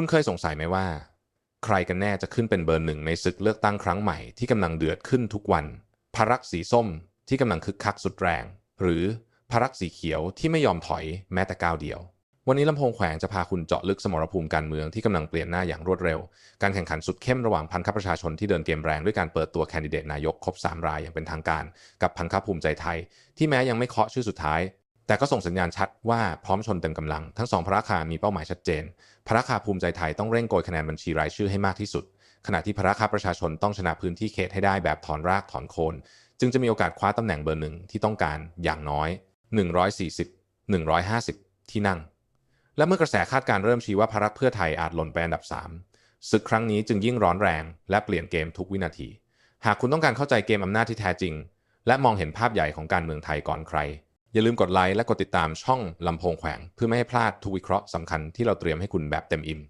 คุณเคยสงสัยไหมว่า ใครกันแน่จะขึ้นเป็นเบอร์หนึ่งในศึกเลือกตั้งครั้งใหม่ที่กำลังเดือดขึ้นทุกวันพรรคสีส้มที่กำลังคึกคักสุดแรง หรือพรรคสีเขียวที่ไม่ยอมถอยแม้แต่ก้าวเดียว วันนี้ลำโพงแขวงจะพาคุณเจาะลึกสมรภูมิการเมืองที่กำลังเปลี่ยนหน้าอย่างรวดเร็ว การแข่งขันสุดเข้มระหว่างพันธประชาชนที่เดินเกมแรงด้วยการเปิดตัวแคนดิเดตนายกครบ 3 รายอย่างเป็นทางการ กับพันธภูมิใจไทย ที่แม้ยังไม่เคาะชื่อสุดท้าย แต่ก็ส่งสัญญาณชัดว่าพร้อมชนเต็มกำลัง ทั้งสองพรรคามีเป้าหมายชัดเจน พรรคาภูมิใจไทยต้องเร่งโกยคะแนนบัญชีรายชื่อให้มากที่สุด ขณะที่พรรคาประชาชนต้องชนะพื้นที่เขตให้ได้แบบถอนรากถอนโคน จึงจะมีโอกาสคว้าตำแหน่งเบอร์หนึ่งที่ต้องการอย่างน้อย 140 150 ที่นั่ง และเมื่อกระแสคาดการณ์เริ่มชี้ว่าพรรคเพื่อไทยอาจหล่นไปอันดับ 3 ศึกครั้งนี้จึงยิ่งร้อนแรง และเปลี่ยนเกมทุกวินาที หากคุณต้องการเข้าใจเกมอำนาจที่แท้จริง และมองเห็นภาพใหญ่ของการเมืองไทยก่อนใคร อย่าลืมกดไลค์และกดติดตามช่องลำโพงแขวง เพื่อไม่ให้พลาดทุกวิเคราะห์สำคัญที่เราเตรียมให้คุณแบบเต็มอิ่ม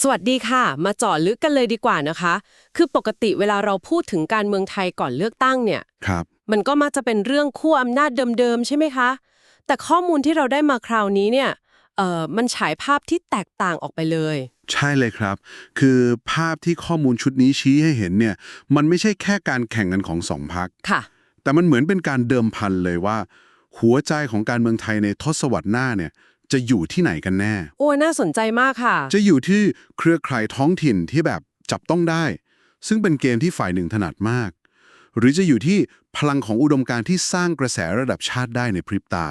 สวัสดีค่ะ มาเจาะลึกกันเลยดีกว่านะคะ คือปกติเวลาเราพูดถึงการเมืองไทยก่อนเลือกตั้งเนี่ย ครับ มันก็มักจะเป็นเรื่องขั้วอำนาจเดิมๆ ใช่ไหมคะ แต่ข้อมูลที่เราได้มาคราวนี้เนี่ยเอ่อมันฉายภาพที่แตกต่างออกไปเลย ใช่เลยครับ คือภาพที่ข้อมูลชุดนี้ชี้ให้เห็นเนี่ย มันไม่ใช่แค่การแข่งกันของสองพัก ค่ะ แต่มันเหมือนเป็นการเดิมพันเลยว่า หัวใจของการเมืองไทยในทศวรรษหน้าเนี่ยจะอยู่ที่ไหนกันแน่ โอ้น่าสนใจมากค่ะ จะอยู่ที่เครือข่ายท้องถิ่นที่แบบจับต้องได้ ซึ่งเป็นเกมที่ฝ่ายหนึ่งถนัดมาก หรือจะอยู่ที่พลังของอุดมการณ์ที่สร้างกระแสระดับชาติได้ในพริบตา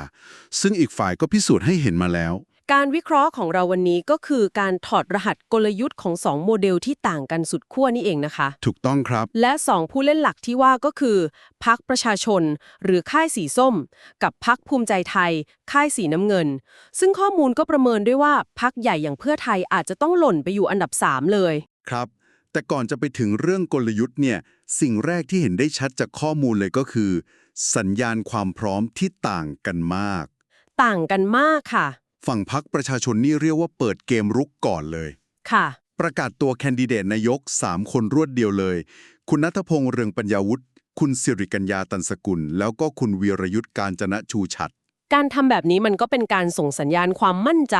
ซึ่งอีกฝ่ายก็พิสูจน์ให้เห็นมาแล้ว การวิเคราะห์ของเราวันนี้ก็คือการถอดรหัสกลยุทธ์ของสองโมเดลที่ต่างกันสุดขั้วนี่เองนะคะ ถูกต้องครับ และสองผู้เล่นหลักที่ว่าก็คือพักประชาชน หรือค่ายสีส้ม กับพักภูมิใจไทย ค่ายสีน้ำเงิน ซึ่งข้อมูลก็ประเมินด้วยว่าพักใหญ่อย่างเพื่อไทยอาจจะต้องหล่นไปอยู่อันดับ 3 เลย ครับ แต่ก่อนจะไปถึงเรื่องกลยุทธ์เนี่ยสิ่งแรกที่เห็นได้ชัดจากข้อมูลเลยก็คือ สัญญาณความพร้อมที่ต่างกันมาก ต่างกันมากค่ะ ฝั่งพักประชาชนนี่เรียกว่าเปิดเกมรุกก่อนเลย ค่ะ ประกาศตัวแคนดิเดตนายก 3 คนรวดเดียวเลย คุณนัทพงษ์เรืองปัญญาวุฒิคุณสิริกัญญาตันสกุล แล้วก็คุณวีรยุทธ์การจนะชูชัด การทำแบบนี้มันก็เป็นการส่งสัญญาณความมั่นใจ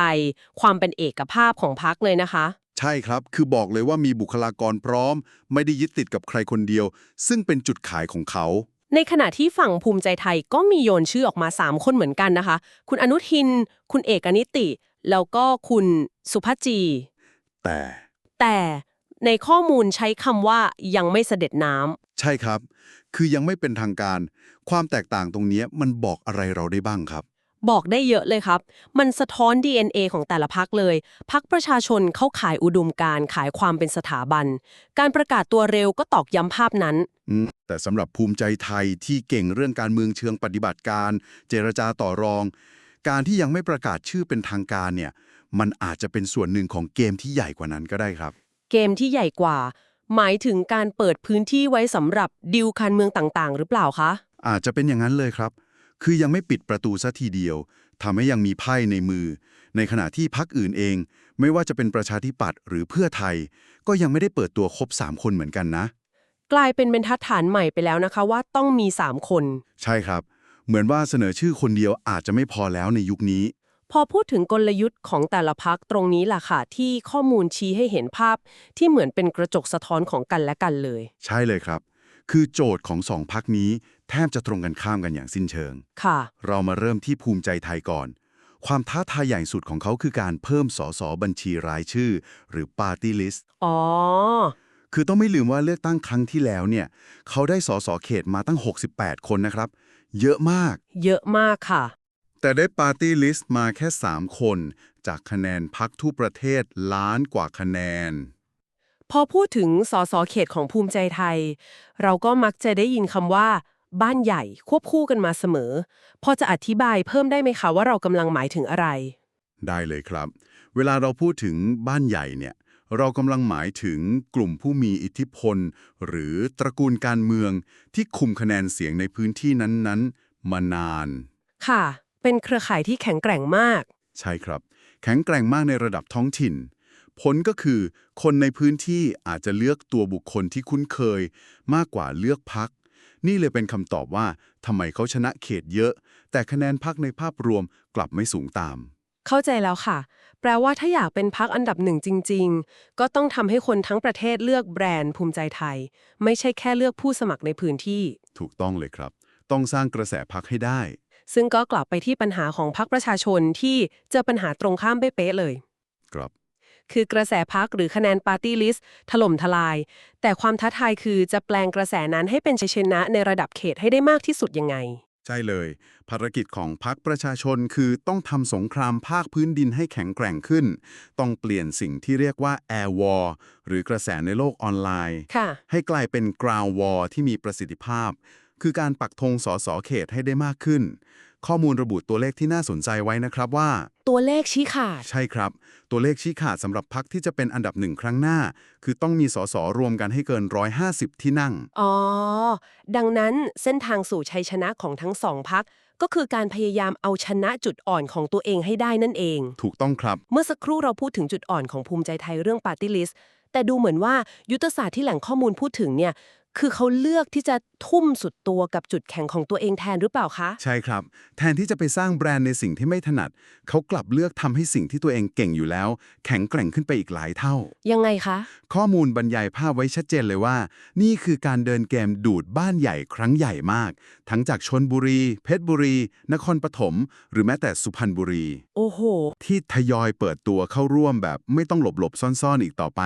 ความเป็นเอกภาพของพักเลยนะคะ ใช่ครับ คือบอกเลยว่ามีบุคลากรพร้อม ไม่ได้ยึดติดกับใครคนเดียว ซึ่งเป็นจุดขายของเขา ในขณะที่ฝั่งภูมิใจไทยก็มีโยนชื่อออกมา 3 คนเหมือนกันนะคะ คุณอนุทิน คุณเอกนิติ แล้วก็คุณสุภจี แต่ แต่ในข้อมูลใช้คำว่ายังไม่เสด็จน้ำใช่ครับ คือยังไม่เป็นทางการ ความแตกต่างตรงเนี้ยมันบอกอะไรเราได้บ้างครับ บอกได้เยอะเลยครับ มันสะท้อน DNA ของแต่ละพักเลย พักประชาชนเข้าขายอุดมการณ์ขายความเป็นสถาบัน การประกาศตัวเร็วก็ตอกย้ำภาพนั้นอืมแต่สำหรับภูมิใจไทยที่เก่งเรื่องการเมืองเชิงปฏิบัติการ เจรจาต่อรอง การที่ยังไม่ประกาศชื่อเป็นทางการเนี่ย มันอาจจะเป็นส่วนหนึ่งของเกมที่ใหญ่กว่านั้นก็ได้ครับ เกมที่ใหญ่กว่า หมายถึงการเปิดพื้นที่ไว้สำหรับดิวการเมืองต่างๆ หรือเปล่าคะอาจจะเป็นอย่างนั้นเลยครับ คือยังไม่ปิดประตูซะทีเดียวทำให้ยังมีไพ่ในมือ ในขณะที่พักอื่นเอง ไม่ว่าจะเป็นประชาธิปัตย์หรือเพื่อไทย ก็ยังไม่ได้เปิดตัวครบ 3 คนเหมือนกันนะ กลายเป็นบรรทัดฐานใหม่ไปแล้วนะคะว่าต้องมี 3 คน ใช่ครับ เหมือนว่าเสนอชื่อคนเดียวอาจจะไม่พอแล้วในยุคนี้ พอพูดถึงกลยุทธ์ของแต่ละพักตรงนี้ล่ะค่ะที่ข้อมูลชี้ให้เห็นภาพ ที่เหมือนเป็นกระจกสะท้อนของกันและกันเลย ใช่เลยครับ คือโจทย์ของสองพักนี้ แทบจะตรงกันข้ามกันอย่างสิ้นเชิง ค่ะ เรามาเริ่มที่ภูมิใจไทยก่อน ความท้าทายใหญ่สุดของเขาคือการเพิ่มสสบัญชีรายชื่อ หรือ Party List อ๋อ คือต้องไม่ลืมว่าเลือกตั้งครั้งที่แล้วเนี่ย เขาได้สสเขตมาตั้ง 68 คนนะครับ เยอะมาก เยอะมากค่ะ แต่ได้ Party List มาแค่ 3 คน จากคะแนนพักทั่วประเทศล้านกว่าคะแนน พอพูดถึงสสเขตของภูมิใจไทย เราก็มักจะได้ยินคำว่า บ้านใหญ่ควบคู่กันมาเสมอ พอจะอธิบายเพิ่มได้ไหมคะว่าเรากำลังหมายถึงอะไร ได้เลยครับ เวลาเราพูดถึงบ้านใหญ่เนี่ย เรากำลังหมายถึงกลุ่มผู้มีอิทธิพล หรือตระกูลการเมืองที่คุมคะแนนเสียงในพื้นที่นั้นๆ มานาน ค่ะ เป็นเครือข่ายที่แข็งแกร่งมาก ใช่ครับ แข็งแกร่งมากในระดับท้องถิ่น ผลก็คือ คนในพื้นที่อาจจะเลือกตัวบุคคลที่คุ้นเคย มากกว่าเลือกพัก นี่เลยเป็นคำตอบว่าทำไมเขาชนะเขตเยอะ แต่คะแนนพักในภาพรวมกลับไม่สูงตาม เข้าใจแล้วค่ะ แปลว่าถ้าอยากเป็นพักอันดับหนึ่งจริง ๆ ก็ต้องทำให้คนทั้งประเทศเลือกแบรนด์ภูมิใจไทย ไม่ใช่แค่เลือกผู้สมัครในพื้นที่ ถูกต้องเลยครับ ต้องสร้างกระแสพักให้ได้ ซึ่งก็กลับไปที่ปัญหาของพรรคประชาชนที่เจอปัญหาตรงข้ามเป๊ะๆเลย ครับ คือกระแสพักหรือคะแนนปาร์ตี้ลิสต์ถล่มทลาย แต่ความท้าทายคือจะแปลงกระแสนั้นให้เป็นชัยชนะในระดับเขตให้ได้มากที่สุดยังไง ใช่เลย ภารกิจของพรรคประชาชนคือต้องทำสงครามภาคพื้นดินให้แข็งแกร่งขึ้น ต้องเปลี่ยนสิ่งที่เรียกว่า air war หรือกระแสในโลกออนไลน์ค่ะให้กลายเป็น ground war ที่มีประสิทธิภาพ คือการปักธงสสเขตให้ได้มากขึ้น ข้อมูลระบุตัวเลขที่น่าสนใจไว้นะครับว่า ตัวเลขชี้ขาด ใช่ครับ ตัวเลขชี้ขาดสำหรับพักที่จะเป็นอันดับหนึ่งครั้งหน้า คือต้องมีสสรวมกันให้เกิน 150 ที่นั่ง อ๋อ ดังนั้นเส้นทางสู่ชัยชนะของทั้งสองพักก็คือการพยายามเอาชนะจุดอ่อนของตัวเองให้ได้นั่นเอง ถูกต้องครับ เมื่อสักครู่เราพูดถึงจุดอ่อนของภูมิใจไทยเรื่องปาร์ตี้ลิสต์แต่ดูเหมือนว่ายุทธศาสตร์ที่แหล่งข้อมูลพูดถึงเนี่ย คือเขาเลือกที่จะทุ่มสุดตัวกับจุดแข็งของตัวเองแทนหรือเปล่าคะ ใช่ครับ แทนที่จะไปสร้างแบรนด์ในสิ่งที่ไม่ถนัด เขากลับเลือกทำให้สิ่งที่ตัวเองเก่งอยู่แล้ว แข็งแกร่งขึ้นไปอีกหลายเท่า ยังไงคะ ข้อมูลบรรยายภาพไว้ชัดเจนเลยว่า นี่คือการเดินเกมดูดบ้านใหญ่ครั้งใหญ่มาก ทั้งจากชนบุรี เพชรบุรี นครปฐมหรือแม้แต่สุพรรณบุรี โอ้โห ที่ทยอยเปิดตัวเข้าร่วมแบบ ไม่ต้องหลบหลบๆซ่อนๆอีกต่อไป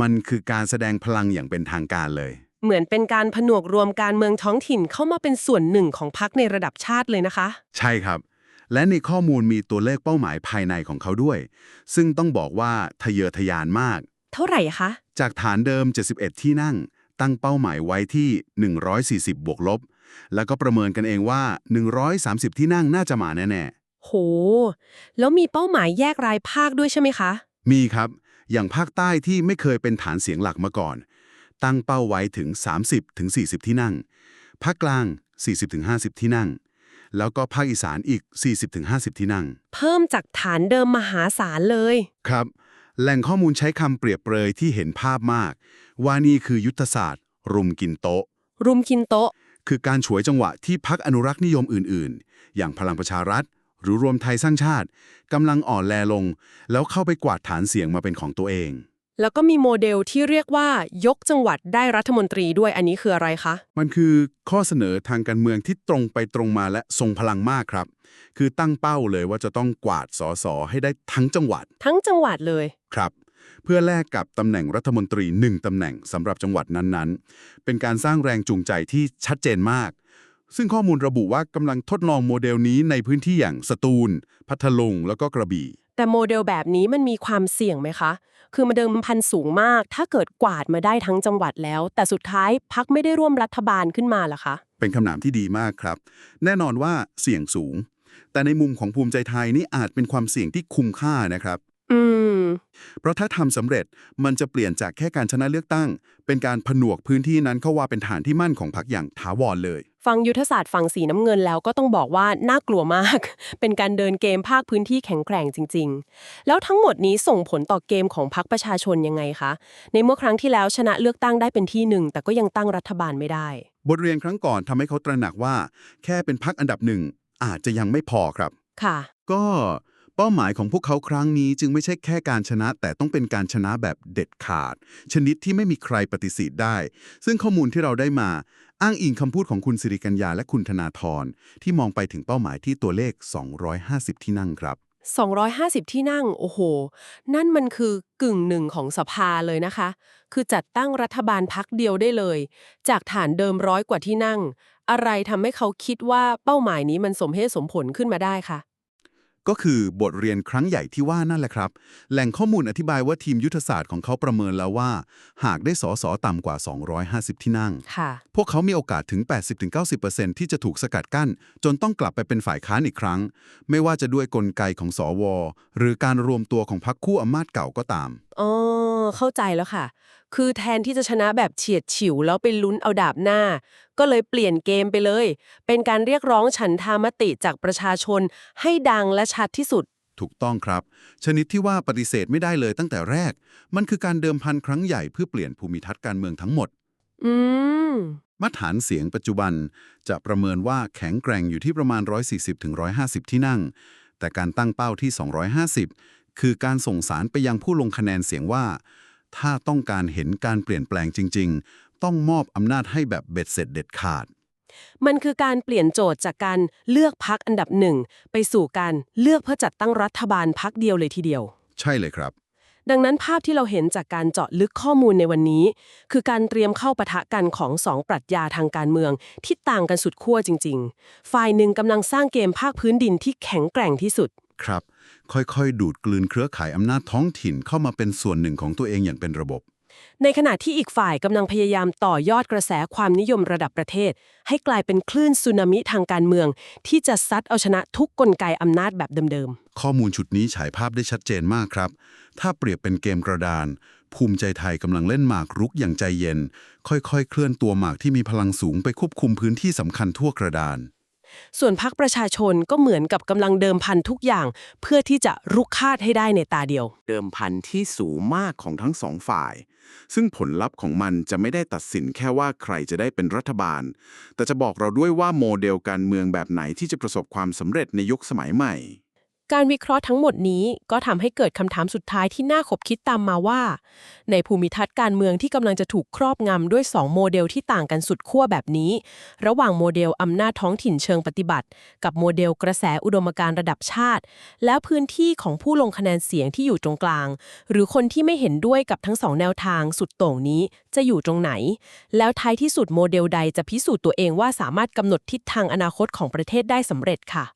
มันคือการแสดงพลังอย่างเป็นทางการเลย เหมือนเป็นการผนวกรวมการเมืองท้องถิ่นเข้ามาเป็นส่วนหนึ่งของพักในระดับชาติเลยนะคะ ใช่ครับ และในข้อมูลมีตัวเลขเป้าหมายภายในของเขาด้วย ซึ่งต้องบอกว่าทะเยอทะยานมาก เท่าไหร่คะ จากฐานเดิม 71 ที่นั่ง ตั้งเป้าหมายไว้ที่ 140 บวกลบ แล้วก็ประเมินกันเองว่า 130 ที่นั่งน่าจะมาแน่โห แล้วมีเป้าหมายแยกรายภาคด้วยใช่ไหมคะ ๆมีครับ อย่างภาคใต้ที่ไม่เคยเป็นฐานเสียงหลักมาก่อน ตั้งเป้าไว้ถึง 30-40 ที่นั่ง ภาคกลาง 40-50 ที่นั่ง แล้วก็ภาคอีสานอีก 40-50 ที่นั่ง เพิ่มจากฐานเดิมมหาศาลเลย ครับ แหล่งข้อมูลใช้คำเปรียบเปรยที่เห็นภาพมาก ว่านี่คือยุทธศาสตร์ รุมกินโต๊ะ รุมกินโต๊ะ คือการฉวยจังหวะที่พักอนุรักษ์นิยมอื่น ๆ อย่างพลังประชารัฐ หรือรวมไทยสร้างชาติกำลังอ่อนแลลง แล้วเข้าไปกวาดฐานเสียงมาเป็นของตัวเอง แล้วก็มีโมเดลที่เรียกว่ายกจังหวัดได้รัฐมนตรีด้วยอันนี้คืออะไรคะ มันคือข้อเสนอทางการเมืองที่ตรงไปตรงมาและทรงพลังมากครับ คือตั้งเป้าเลยว่าจะต้องกวาดสอสอให้ได้ทั้งจังหวัด ทั้งจังหวัดเลยครับ เพื่อแลกกับตำแหน่งรัฐมนตรีหนึ่งตำแหน่งสำหรับจังหวัดนั้นๆ เป็นการสร้างแรงจูงใจที่ชัดเจนมาก ซึ่งข้อมูลระบุว่ากำลังทดลองโมเดลนี้ในพื้นที่อย่างสตูล พัทลุงแล้วก็กระบี่ แต่โมเดลแบบนี้มันมีความเสี่ยงไหมคะ คือมาเดิมพันสูงมาก ถ้าเกิดกวาดมาได้ทั้งจังหวัดแล้ว แต่สุดท้ายพักไม่ได้ร่วมรัฐบาลขึ้นมาล่ะคะ เป็นคำถามที่ดีมากครับ แน่นอนว่าเสี่ยงสูง แต่ในมุมของภูมิใจไทยนี่อาจเป็นความเสี่ยงที่คุ้มค่านะครับ อืม เพราะถ้าทำสำเร็จมันจะเปลี่ยนจากแค่การชนะเลือกตั้ง เป็นการผนวกพื้นที่นั้นเข้าว่าเป็นฐานที่มั่นของพรรคอย่างถาวรเลย ฟังยุทธศาสตร์ฝั่งสีน้ำเงินแล้วก็ต้องบอกว่าน่ากลัวมาก เป็นการเดินเกมภาคพื้นที่แข็งแกร่งจริง ๆ แล้วทั้งหมดนี้ส่งผลต่อเกมของพรรคประชาชนยังไงคะ ในเมื่อครั้งที่แล้วชนะเลือกตั้งได้เป็นที่หนึ่งแต่ก็ยังตั้งรัฐบาลไม่ได้ บทเรียนครั้งก่อนทำให้เขาตระหนักว่า แค่เป็นพรรคอันดับหนึ่งอาจจะยังไม่พอครับ ค่ะ ก็ เป้าหมายของพวกเขาครั้งนี้จึงไม่ใช่แค่การชนะแต่ต้องเป็นการชนะแบบเด็ดขาด ชนิดที่ไม่มีใครปฏิเสธได้ ซึ่งข้อมูลที่เราได้มา อ้างอิงคำพูดของคุณสิริกัญญาและคุณธนาธรที่มองไปถึงเป้าหมายที่ตัวเลข 250 ที่นั่งครับ 250 ที่นั่ง โอ้โห นั่นมันคือกึ่งหนึ่งของสภาเลยนะคะ คือจัดตั้งรัฐบาลพักเดียวได้เลย จากฐานเดิมร้อยกว่าที่นั่ง อะไรทำให้เขาคิดว่าเป้าหมายนี้มันสมเหตุสมผลขึ้นมาได้คะ ก็คือบทเรียนครั้งใหญ่ที่ว่านั่นแหละครับ แหล่งข้อมูลอธิบายว่าทีมยุทธศาสตร์ของเขาประเมินแล้วว่า หากได้สอสอต่ำกว่า 250 ที่นั่งค่ะพวกเขามีโอกาสถึง 80-90%ที่จะถูกสกัดกั้น จนต้องกลับไปเป็นฝ่ายค้านอีกครั้ง ไม่ว่าจะด้วยกลไกของสอวหรือการรวมตัวของพรรคคู่อำนาจเก่าก็ตามอ๋อเข้าใจแล้วค่ะ คือแทนที่จะชนะแบบเฉียดฉิวแล้วไปลุ้นเอาดาบหน้า ก็เลยเปลี่ยนเกมไปเลย เป็นการเรียกร้องฉันทามติจากประชาชนให้ดังและชัดที่สุด ถูกต้องครับ ชนิดที่ว่าปฏิเสธไม่ได้เลยตั้งแต่แรก มันคือการเดิมพันครั้งใหญ่เพื่อเปลี่ยนภูมิทัศน์การเมืองทั้งหมด อืม มาตรฐานเสียงปัจจุบันจะประเมินว่าแข็งแกร่งอยู่ที่ประมาณ 140-150 ที่นั่ง แต่การตั้งเป้าที่ 250 คือการส่งสารไปยังผู้ลงคะแนนเสียงว่า ถ้าต้องการเห็นการเปลี่ยนแปลงจริง ๆ ต้องมอบอำนาจให้แบบเบ็ดเสร็จเด็ดขาด มันคือการเปลี่ยนโจทย์จากการเลือกพักอันดับหนึ่งไปสู่การเลือกเพื่อจัดตั้งรัฐบาลพักเดียวเลยทีเดียว ใช่เลยครับ ดังนั้นภาพที่เราเห็นจากการเจาะลึกข้อมูลในวันนี้ คือการเตรียมเข้าปะทะกันของสองปรัชญาทางการเมืองที่ต่างกันสุดขั้วจริง ๆ ฝ่ายหนึ่งกำลังสร้างเกมภาคพื้นดินที่แข็งแกร่งที่สุด ครับ ค่อยๆ ดูดกลืนเครือข่ายอำนาจท้องถิ่นเข้ามาเป็นส่วนหนึ่งของตัวเองอย่างเป็นระบบ ในขณะที่อีกฝ่ายกำลังพยายามต่อยอดกระแสความนิยมระดับประเทศ ให้กลายเป็นคลื่นสึนามิทางการเมือง ที่จะซัดเอาชนะทุกกลไกอำนาจแบบเดิมข้อมูลชุดนี้ฉายภาพได้ชัดเจนมากครับ ถ้าเปรียบเป็นเกมกระดาน ภูมิใจไทยกำลังเล่นหมากรุกอย่างใจเย็น ค่อยๆ เคลื่อนตัวหมากที่มีพลังสูงไปควบคุมพื้นที่สำคัญทั่วกระดานๆ ส่วนพรรคประชาชนก็เหมือนกับกำลังเดิมพันทุกอย่าง เพื่อที่จะรุกคาดให้ได้ในตาเดียว เดิมพันที่สูงมากของทั้งสองฝ่าย ซึ่งผลลัพธ์ของมันจะไม่ได้ตัดสินแค่ว่าใครจะได้เป็นรัฐบาล แต่จะบอกเราด้วยว่าโมเดลการเมืองแบบไหนที่จะประสบความสำเร็จในยุคสมัยใหม่ การวิเคราะห์ทั้งหมดนี้ก็ทำให้เกิดคำถามสุดท้ายที่น่าขบคิดตามมาว่า ในภูมิทัศน์การเมืองที่กำลังจะถูกครอบงำด้วย 2 โมเดลที่ต่างกันสุดขั้วแบบนี้ ระหว่างโมเดลอำนาจท้องถิ่นเชิงปฏิบัติ กับโมเดลกระแสอุดมการณ์ระดับชาติ แล้วพื้นที่ของผู้ลงคะแนนเสียงที่อยู่ตรงกลาง หรือคนที่ไม่เห็นด้วยกับทั้งสองแนวทางสุดโต่งนี้จะอยู่ตรงไหน แล้วท้ายที่สุดโมเดลใดจะพิสูจน์ตัวเองว่าสามารถกำหนดทิศทางอนาคตของประเทศได้สำเร็จค่ะ